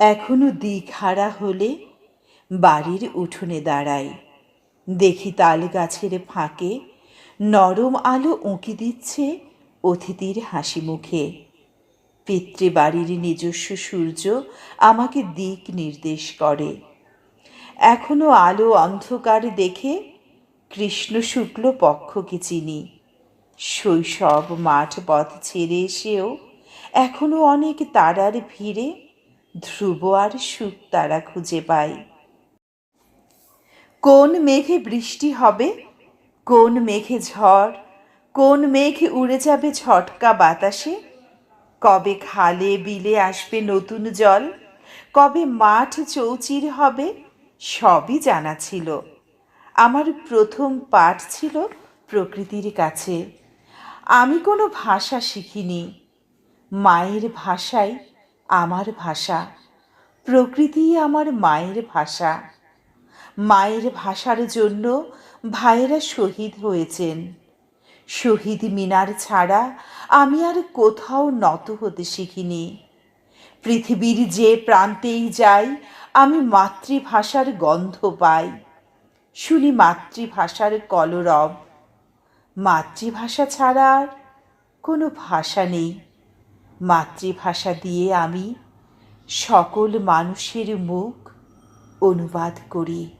এখনও দিক হারা হলে বাড়ির উঠোনে দাঁড়াই। দেখি তাল গাছের ফাঁকে নরম আলো উঁকি দিচ্ছে অতিথির হাসি মুখে। পিতৃবাড়ির নিজস্ব সূর্য আমাকে দিক নির্দেশ করে। এখনও আলো অন্ধকার দেখে কৃষ্ণ শুক্ল পক্ষকে চিনি। শৈশব মাঠ পথ ছেড়ে এসেও এখনও অনেক তারার ভিড়ে ধ্রুব আর সুখ তারা খুঁজে পায়। কোন মেঘে বৃষ্টি হবে? কোন মেঘে ঝড়? কোন মেঘ উড়ে যাবে ঝটকা বাতাসে? কবে খালে বিলে আসবে নতুন জল? কবে মাঠ চৌচির হবে? সবই জানা ছিল। আমার প্রথম পাঠ ছিল প্রকৃতির কাছে। আমি কোনো ভাষা শিখিনি। মায়ের ভাষাই আমার ভাষা। প্রকৃতিই আমার মায়ের ভাষা। মায়ের ভাষার জন্য ভাইয়েরা শহীদ হয়েছেন। শহীদ মিনার ছাড়া আমি আর কোথাও নত হতে শিখিনি। পৃথিবীর যে প্রান্তেই যাই, আমি মাতৃভাষার গন্ধ পাই। শুনি মাতৃভাষার কলরব। মাতৃভাষা ছাড়া আর কোনো ভাষা নেই। মাতৃভাষা দিয়ে আমি সকল মানুষের মুখ অনুবাদ করি।